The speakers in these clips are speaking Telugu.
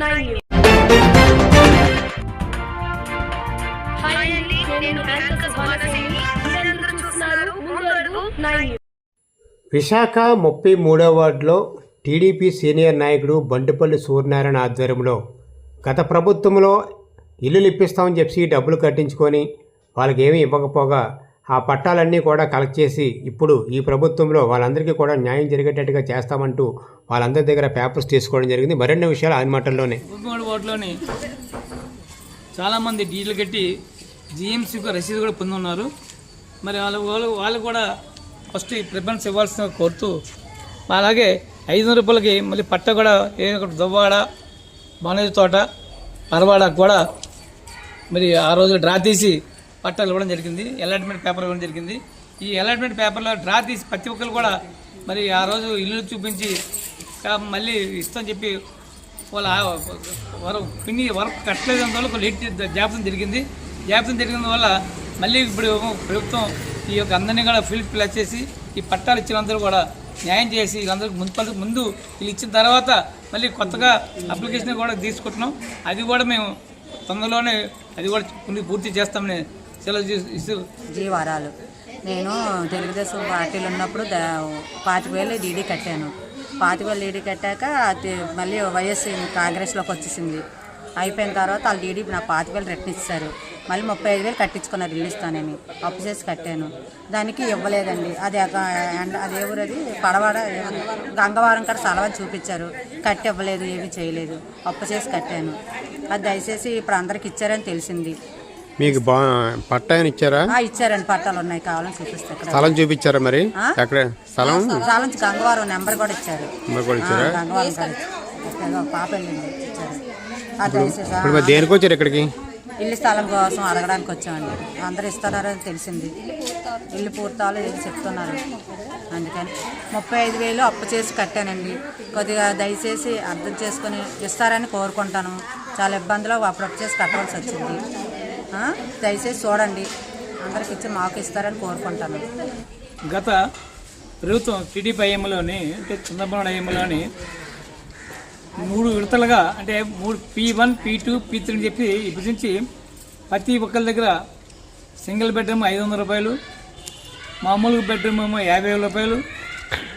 నైన్. హాయ్ అండి నేను చూస్తున్నారు నైన్. విశాఖ ముప్పై మూడో వార్డులో టీడీపీ సీనియర్ నాయకుడు బంటుపల్లి సూర్యనారాయణ ఆధ్వర్యంలో గత ప్రభుత్వంలో ఇల్లులు ఇప్పిస్తామని చెప్పి డబ్బులు కట్టించుకొని వాళ్ళకి ఏమీ ఇవ్వకపోగా ఆ పట్టాలన్నీ కూడా కలెక్ట్ చేసి ఇప్పుడు ఈ ప్రభుత్వంలో వాళ్ళందరికీ కూడా న్యాయం జరిగేటట్టుగా చేస్తామంటూ వాళ్ళందరి దగ్గర పేపర్స్ తీసుకోవడం జరిగింది. మరిన్ని విషయాలు ఆయన మాటల్లోనే. ఓట్లోనే చాలామంది డీజిల్ కట్టి జిఎంసీకి రసీదు కూడా పొంది ఉన్నారు. మరి వాళ్ళు వాళ్ళు వాళ్ళు కూడా ఫస్ట్ ప్రిఫరెన్స్ ఇవ్వాల్సిన కోరుతూ అలాగే ఐదు వందల రూపాయలకి మళ్ళీ పట్ట కూడా ఏ దువ్వాడ బానేరు తోట పరవాడ కూడా మరి ఆ రోజు డ్రా తీసి పట్టాలు ఇవ్వడం జరిగింది అలాట్మెంట్ పేపర్ ఇవ్వడం జరిగింది. ఈ అలాట్మెంట్ పేపర్లో డ్రా తీసి ప్రతి ఒక్కరు కూడా మరి ఆ రోజు ఇల్లు చూపించి మళ్ళీ ఇస్తాం చెప్పి వాళ్ళ వరకు పిన్ని వర్క్ కట్టలేదు అందువల్ల లేట్ జాబితం జరిగింది. జాబితం జరిగినందు వల్ల మళ్ళీ ఇప్పుడు ప్రభుత్వం ఈ యొక్క అందరినీ కూడా ఫిల్ ప్లస్ చేసి ఈ పట్టాలు ఇచ్చినందరూ కూడా న్యాయం చేసి వీళ్ళందరికీ మున్సిపల్ ముందు వీళ్ళు ఇచ్చిన తర్వాత మళ్ళీ కొత్తగా అప్లికేషన్ కూడా తీసుకుంటున్నాం. అది కూడా మేము తొందరలోనే అది కూడా పూర్తి చేస్తామని జీవారాలు నేను తెలుగుదేశం పార్టీలో ఉన్నప్పుడు పాతిక వేలు డీడీ కట్టాను. పాతిక వేలు డీడీ కట్టాక మళ్ళీ వైఎస్ కాంగ్రెస్లోకి వచ్చేసింది. అయిపోయిన తర్వాత వాళ్ళు డీడీ నాకు పాతిక వేలు రిటర్న్ ఇచ్చారు. మళ్ళీ ముప్పై ఐదు వేలు కట్టించుకున్నారు ఇల్లు ఇస్తానని. అప్పు చేసి కట్టాను. దానికి ఇవ్వలేదండి. అది అది ఎవరు అది? పడవాడ గంగవారం కాడ సలవని చూపించారు. కట్టి ఇవ్వలేదు ఏమీ చేయలేదు. అప్పు చేసి కట్టాను. అది దయచేసి ఇప్పుడు అందరికి ఇచ్చారని తెలిసింది. మీకు బా పట్టా ఏమైనా ఇచ్చారా? ఆ, ఇచ్చారండి పట్టాలు ఉన్నాయి కావాలని చూపిస్తే ఇక్కడ. స్థలం చూపించారా మరి? ఎక్కడ? స్థలం? నుంచి గంగవారం నెంబర్ కూడా ఇచ్చారు. నెంబర్ కూడా ఇచ్చారా? గంగవారం పాప ఇప్పుడు దేనికి వచ్చారు ఇక్కడికి? ఇల్లు స్థలం కోసం అడగడానికి వచ్చామండి. అందరూ ఇస్తున్నారని తెలిసింది. ఇల్లు పూర్తాలు ఏది చెప్తున్నారు? అందుకని ముప్పై ఐదు వేలు అప్పు చేసి కట్టానండి. కొద్దిగా దయచేసి అర్థం చేసుకొని ఇస్తారని కోరుకుంటాను. చాలా ఇబ్బందులు అప్పుడు అప్పు చేసి కట్టవలసి వచ్చింది. దయచేసి చూడండి. అందరికి ఇచ్చి మాకు ఇస్తారని కోరుకుంటాను. గత ప్రభుత్వం టీడీపీ ఐఎంలోని అంటే చంద్రబాబు ఐఎంలోని మూడు విడతలుగా అంటే మూడు P one P two P three అని చెప్పి విభజించి ప్రతి ఒక్కరి దగ్గర సింగిల్ బెడ్రూమ్ ఐదు వందల రూపాయలు మామూలు బెడ్రూమ్ ఏమో యాభై వేల రూపాయలు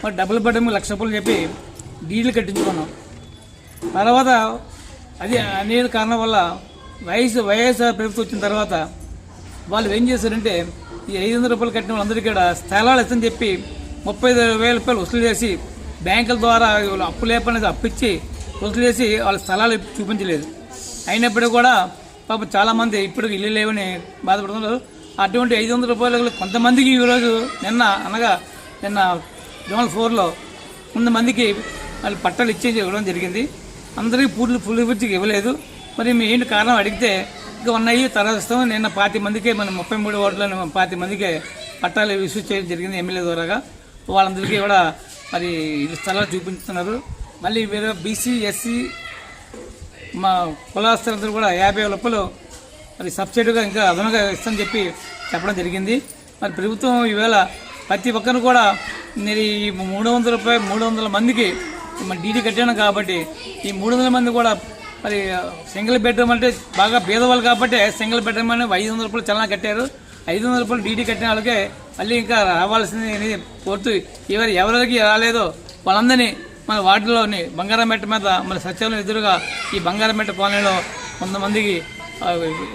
మరి డబుల్ బెడ్రూమ్ లక్ష రూపాయలు చెప్పి డీడీలు కట్టించుకున్నాం. తర్వాత అది అనేక కారణం వల్ల వయసు వైఎస్ఆర్ ప్రభుత్వం వచ్చిన తర్వాత వాళ్ళు ఏం చేశారంటే ఈ ఐదు వందల రూపాయలు కట్టిన వాళ్ళందరికీ కూడా స్థలాలు ఇస్తని చెప్పి ముప్పై ఐదు వేల రూపాయలు వసూలు చేసి బ్యాంకుల ద్వారా అప్పు లేపనేది అప్పిచ్చి వసూలు చేసి వాళ్ళ స్థలాలు చూపించలేదు. అయినప్పటికీ కూడా పాపం చాలామంది ఇప్పుడు ఇల్లు లేవని బాధపడుతున్నారు. అటువంటి ఐదు వందల రూపాయలు కొంతమందికి ఈరోజు నిన్న అనగా నిన్న జోనల్ ఫోర్లో కొంతమందికి వాళ్ళు పట్టాలు ఇచ్చేసి ఇవ్వడం జరిగింది. అందరికీ పూర్తి ఫుల్ ఇవ్వలేదు. మరి మీ ఏంటి కారణం అడిగితే ఇంకా ఉన్నాయి తర్వాత ఇస్తాం నిన్న పాతి మందికే మన ముప్పై మూడు ఓట్లను పాతి మందికే పట్టాలు ఇష్యూ చేయడం జరిగింది ఎమ్మెల్యే ద్వారాగా. వాళ్ళందరికీ కూడా మరి ఇది స్థలాలు చూపించుతున్నారు. మళ్ళీ వేరే బీసీ ఎస్సీ మా కులాస్తులందరూ కూడా యాభై రూపాయలు మరి సబ్సిడీగా ఇంకా అదనంగా ఇస్తామని చెప్పి చెప్పడం జరిగింది. మరి ప్రభుత్వం ఈవేళ ప్రతి ఒక్కరు కూడా మీరు ఈ మూడు వందల రూపాయలు మూడు వందల మందికి మరి డీడీ కట్టాను కాబట్టి ఈ మూడు వందల మంది కూడా మరి సింగిల్ బెడ్రూమ్ అంటే బాగా పేదవాళ్ళు కాబట్టి సింగిల్ బెడ్రూమ్ అని ఐదు వందల రూపాయలు చలనా కట్టారు. ఐదు వందల రూపాయలు డీటీ కట్టిన వాళ్ళకే మళ్ళీ ఇంకా రావాల్సింది అనేది కోరుతూ ఎవరు ఎవరికి రాలేదో వాళ్ళందరినీ మన వార్డులోని బంగారంపేట మీద మన సచివాలయం ఎదురుగా ఈ బంగారంపేట కాలనీలో కొంతమందికి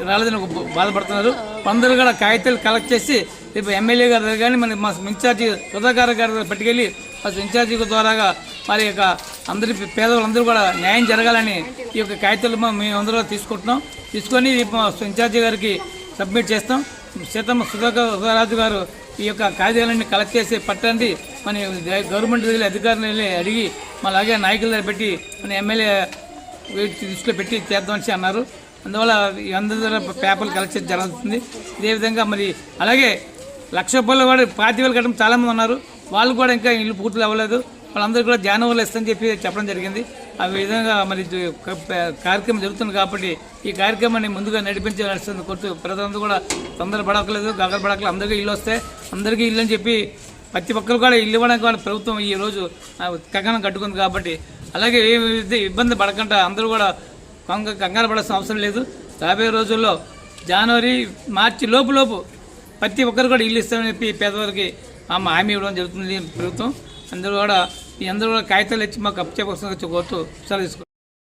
రాలేదని బాధపడుతున్నారు. అందరూ కూడా కాగితాలు కలెక్ట్ చేసి రేపు ఎమ్మెల్యే గారు కానీ మన మా ఇన్ఛార్జి సుధాకర్ గారు పట్టుకెళ్ళి ఇన్ఛార్జి ద్వారాగా మరి యొక్క అందరి పేదవాళ్ళందరూ కూడా న్యాయం జరగాలని ఈ యొక్క కాగితాలు మేము అందరూ తీసుకుంటున్నాం. తీసుకొని ఇన్ఛార్జి గారికి సబ్మిట్ చేస్తాం. సీతమ్మ సుధాకరాజు గారు ఈ యొక్క కాగితాలన్నీ కలెక్ట్ చేసి పట్టండి. మన గవర్నమెంట్ దగ్గర అధికారులు వెళ్ళి అడిగి మన అలాగే నాయకుల దగ్గర పెట్టి మన ఎమ్మెల్యే దృష్టిలో పెట్టి చేద్దామని అన్నారు. అందువల్ల అందరి దగ్గర పేపర్లు కలెక్ట్ చేయడం జరుగుతుంది. ఇదేవిధంగా మరి అలాగే లక్ష రూపాయలు కూడా పాతి వేలు కట్టడం చాలామంది ఉన్నారు. వాళ్ళు కూడా ఇంకా ఇల్లు పూర్తి అవ్వలేదు. వాళ్ళందరూ కూడా ధ్యానం వల్ల చెప్పి చెప్పడం జరిగింది. ఆ విధంగా మరి కార్యక్రమం జరుగుతుంది కాబట్టి ఈ కార్యక్రమాన్ని ముందుగా నడిపించే నడుస్తుంది కొట్టు ప్రజలందరూ కూడా తొందర పడకలేదు గగర పడకలేదు అందరికీ ఇల్లు వస్తే అందరికీ ఇల్లు అని చెప్పి ప్రతి ఒక్కరు కూడా ఇల్లు ఇవ్వడానికి కూడా ప్రభుత్వం ఈ రోజు కగనం కట్టుకుంది కాబట్టి అలాగే ఏ ఇబ్బంది పడకుండా అందరూ కూడా కొంగ కంగారు పడాల్సిన అవసరం లేదు. రాబోయే రోజుల్లో జనవరి మార్చి లోపు లోపు ప్రతి ఒక్కరు కూడా ఇల్లు ఇస్తామని చెప్పి పేదవారికి హామీ ఇవ్వడం జరుగుతుంది ప్రభుత్వం. అందరూ కూడా ఈ అందరూ కాగితాలు ఇచ్చి మాకు అప్పు చెప్పవలసిన కోరుతూ